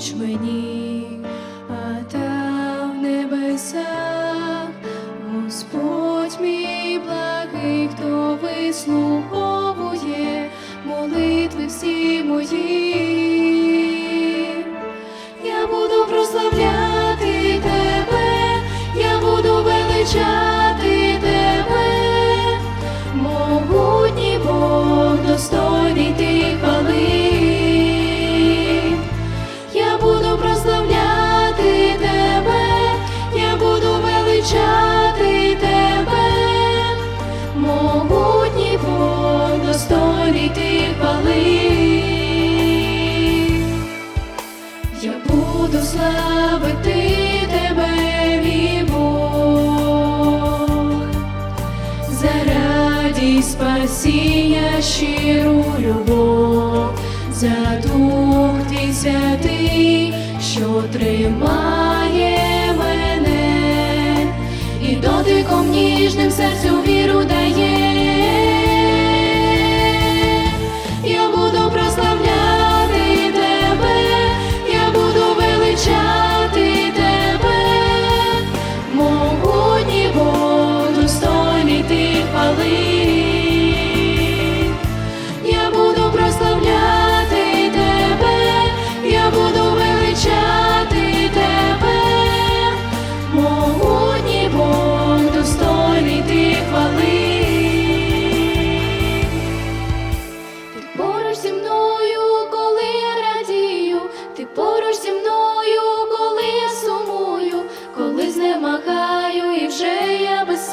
поміч мені, а там в небесах Господь мій благий, хто вислуховує молитви всі мої. Я буду прославляти тебе, я буду величати спасіння, щиру любов, за дух твій святий, що тримає мене, і дотиком ніжним серцю віру дає.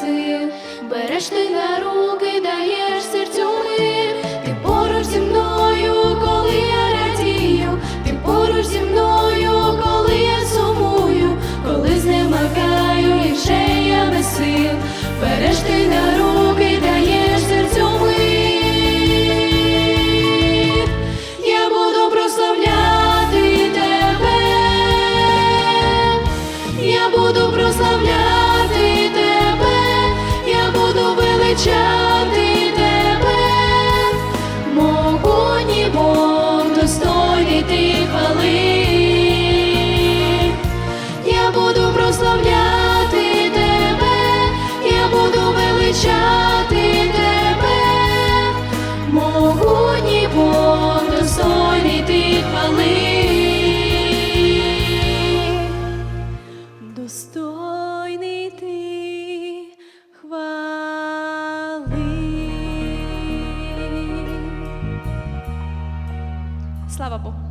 Я сил. Береш ти на руки, даєш серцю мир. Ти поруч зі мною, коли я радію, ти поруч зі мною, коли я сумую, коли знемагаю і вже я без сил. Береш ти на руки, даєш серцю мир. Я буду прославляти тебе, я буду прославляти буду Слава Богу.